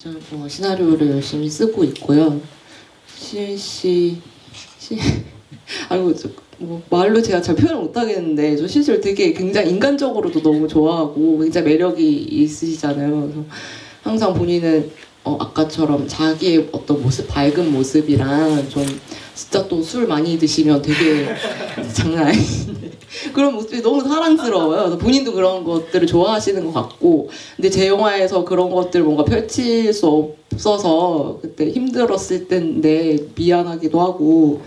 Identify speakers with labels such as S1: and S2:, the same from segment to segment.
S1: 저는 뭐 시나리오를 열심히 쓰고 있고요. 실시 시 아이고 저, 뭐 말로 제가 잘 표현을 못 하겠는데 저 실실 되게 굉장히 인간적으로도 너무 좋아하고 굉장히 매력이 있으시잖아요. 그래서 항상 본인은 어, 아까처럼 자기의 어떤 모습 밝은 모습이랑 좀 진짜 또 술 많이 드시면 되게 장난 아닌데 그런 모습이 너무 사랑스러워요. 본인도 그런 것들을 좋아하시는 것 같고 근데 제 영화에서 그런 것들 뭔가 펼칠 수 없어서 그때 힘들었을 텐데 미안하기도 하고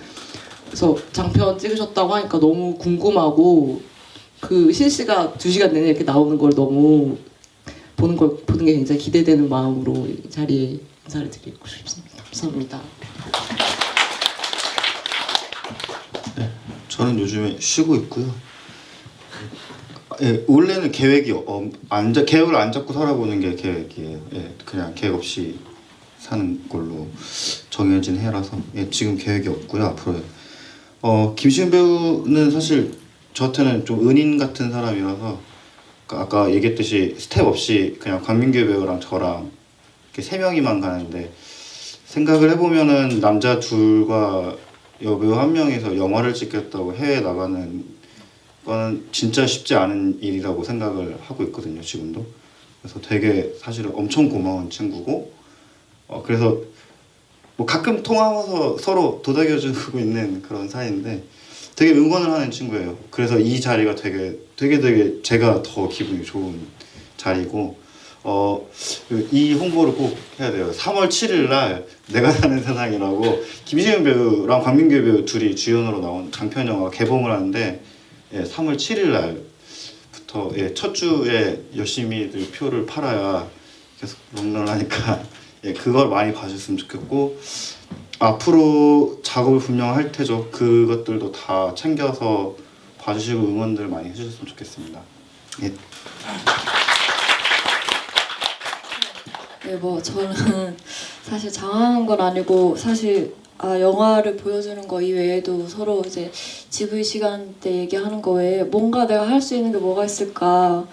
S1: 그래서 장편 찍으셨다고 하니까 너무 궁금하고 그 실시가 두 시간 내내 이렇게 나오는 걸 너무 보는 걸 보는 게 굉장히 기대되는 마음으로 이 자리에 인사를 드리고 싶습니다. 감사합니다.
S2: 저는 요즘에 쉬고 있고요. 예, 원래는 계획이 어, 안 잡, 계획을 안 잡고 살아보는 게 계획이에요. 예, 그냥 계획 없이 사는 걸로 정해진 해라서 예, 지금 계획이 없고요. 앞으로 어, 김시훈 배우는 사실 저한테는 좀 은인 같은 사람이라서 그 아까 얘기했듯이 스텝 없이 그냥 강민규 배우랑 저랑 이렇게 세 명이만 가는데 생각을 해보면은 남자 둘과 여배우 한 명이서 영화를 찍겠다고 해외 나가는 거는 진짜 쉽지 않은 일이라고 생각을 하고 있거든요 지금도 그래서 되게 사실은 엄청 고마운 친구고 어 그래서 뭐 가끔 통화하면서 서로 도닥여주고 있는 그런 사이인데 되게 응원을 하는 친구예요 그래서 이 자리가 되게 되게 되게 제가 더 기분이 좋은 자리고 어, 그이 홍보를 꼭 해야 돼요. 3월 7일 날 내가 사는 세상이라고 김시현 배우랑 광민규 배우 둘이 주연으로 나온 장편 영화가 개봉을 하는데 예, 3월 7일 날부터 예, 첫 주에 열심히들 표를 팔아야 계속 롱런하니까 예, 그걸 많이 봐주셨으면 좋겠고 앞으로 작업을 분명 할 테죠. 그것들도 다 챙겨서 봐주시고 응원들 많이 해주셨으면 좋겠습니다. 예.
S3: 네, 뭐 저는 사실 장황한 건 아니고 사실 아 영화를 보여주는 거 이외에도 서로 이제 GV 시간 때 얘기하는 거 외에 뭔가 내가 할 수 있는 게 뭐가 있을까?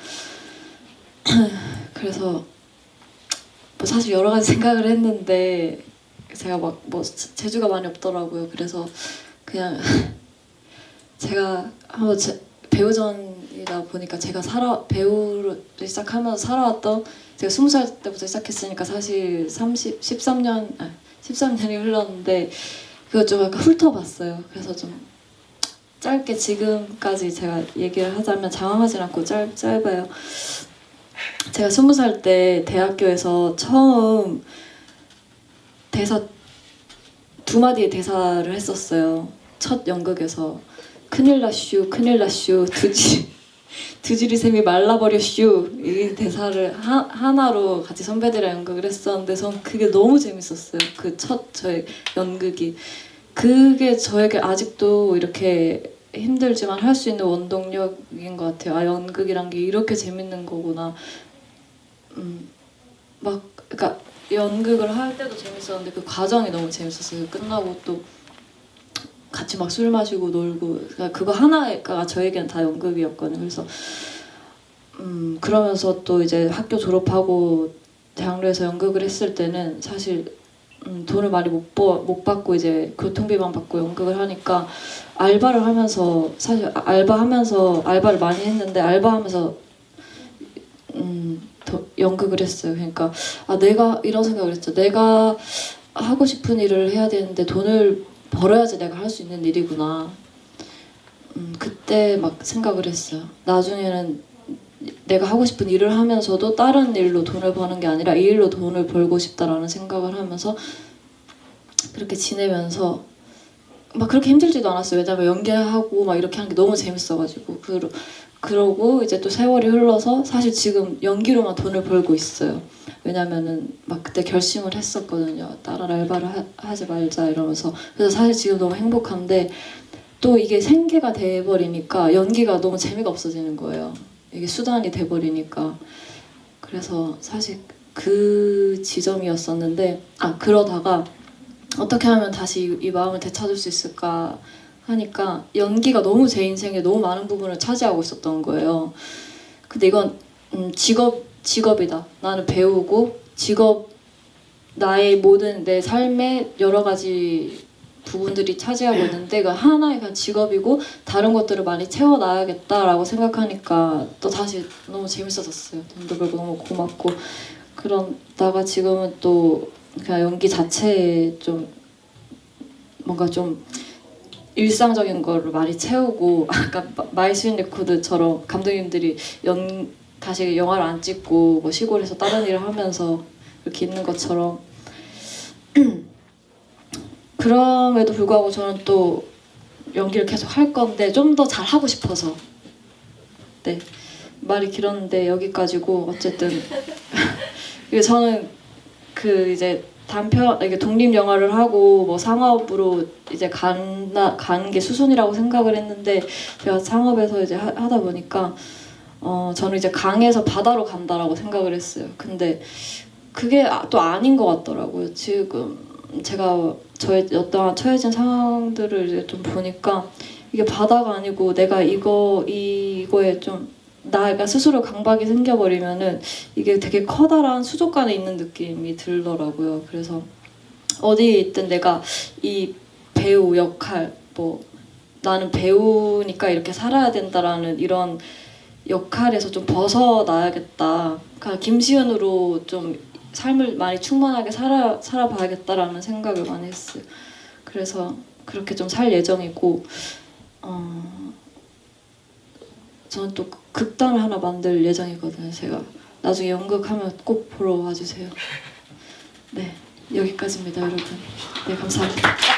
S3: 그래서 뭐 사실 여러 가지 생각을 했는데 제가 막 뭐 재주가 많이 없더라고요. 그래서 그냥 제가 한번 제, 배우전이다 보니까 제가 살아 배우를 시작하면서 살아왔던 제가 스무 살 때부터 시작했으니까 사실 30, 13년, 아, 13년이 흘렀는데 그거 좀 약간 훑어봤어요. 그래서 좀 짧게 지금까지 제가 얘기를 하자면 장황하진 않고 짧, 짧아요. 제가 스무 살 때 대학교에서 처음 대사 두 마디의 대사를 했었어요. 첫 연극에서 큰일 났슈, 큰일 났슈, 두지 두지리 샘이 말라버렸슈 이 대사를 하, 하나로 같이 선배들이랑 연극을 했었는데 전 그게 너무 재밌었어요. 그 첫 저의 연극이 그게 저에게 아직도 이렇게 힘들지만 할 수 있는 원동력인 것 같아요. 아 연극이란 게 이렇게 재밌는 거구나. 음, 막 그러니까 연극을 할 때도 재밌었는데 그 과정이 너무 재밌었어요. 끝나고 또 같이 막 술 마시고 놀고 그러니까 그거 하나가 저에겐 다 연극이었거든요. 그래서 음 그러면서 또 이제 학교 졸업하고 대학로에서 연극을 했을 때는 사실 음, 돈을 많이 못, 버, 못 받고 이제 교통비만 받고 연극을 하니까 알바를 하면서 사실 아- 알바하면서 알바를 많이 했는데 알바하면서 음, 더 연극을 했어요. 그러니까 아 내가 이런 생각을 했죠. 내가 하고 싶은 일을 해야 되는데 돈을 벌어야지 내가 할 수 있는 일이구나. 음, 그때 막 생각을 했어요. 나중에는 내가 하고 싶은 일을 하면서도 다른 일로 돈을 버는 게 아니라 이 일로 돈을 벌고 싶다라는 생각을 하면서 그렇게 지내면서 막 그렇게 힘들지도 않았어요. 왜냐면 연기하고 막 이렇게 하는 게 너무 재밌어가지고 그러, 그러고 이제 또 세월이 흘러서 사실 지금 연기로만 돈을 벌고 있어요. 왜냐면은 막 그때 결심을 했었거든요. 다른 알바를 하, 하지 말자 이러면서 그래서 사실 지금 너무 행복한데 또 이게 생계가 돼버리니까 연기가 너무 재미가 없어지는 거예요. 이게 수단이 돼버리니까 그래서 사실 그 지점이었었는데 아 그러다가 어떻게 하면 다시 이, 이 마음을 되찾을 수 있을까 하니까 연기가 너무 제 인생에 너무 많은 부분을 차지하고 있었던 거예요. 근데 이건 음, 직업 직업이다. 나는 배우고 직업 나의 모든 내 삶의 여러 가지 부분들이 차지하고 있는데 그 하나의 그냥 직업이고 다른 것들을 많이 채워놔야겠다라고 생각하니까 또 다시 너무 재밌어졌어요. 돈도 벌고 너무 고맙고 그러다가 지금은 또 그냥 연기 자체에 좀 뭔가 좀 일상적인 거를 많이 채우고 아까 마이스윈 레코드처럼 감독님들이 연 다시 영화를 안 찍고 뭐 시골에서 다른 일을 하면서 이렇게 있는 것처럼 그럼에도 불구하고 저는 또 연기를 계속 할 건데 좀 더 잘 하고 싶어서. 네. 말이 길었는데 여기까지고 어쨌든. 이게 저는 그 이제 단편 이게 독립 영화를 하고 뭐 상업으로 이제 간다 가는 게 수순이라고 생각을 했는데 제가 상업에서 이제 하, 하다 보니까 어 저는 이제 강에서 바다로 간다라고 생각을 했어요. 근데 그게 아- 또 아닌 것 같더라고요. 지금 제가 저의 어떠한 처해진 상황들을 이제 좀 보니까 이게 바다가 아니고 내가 이거 이거에 좀 나가 스스로 강박이 생겨버리면은 이게 되게 커다란 수족관에 있는 느낌이 들더라고요. 그래서 어디에 있든 내가 이 배우 역할 뭐 나는 배우니까 이렇게 살아야 된다라는 이런 역할에서 좀 벗어나야겠다. 그러니까 김시은으로 좀 삶을 많이 충만하게 살아 살아봐야겠다라는 생각을 많이 했어요. 그래서 그렇게 좀 살 예정이고 어, 저는 또 극단을 하나 만들 예정이거든요. 제가 나중에 연극하면 꼭 보러 와주세요. 네 여기까지입니다, 여러분. 네 감사합니다.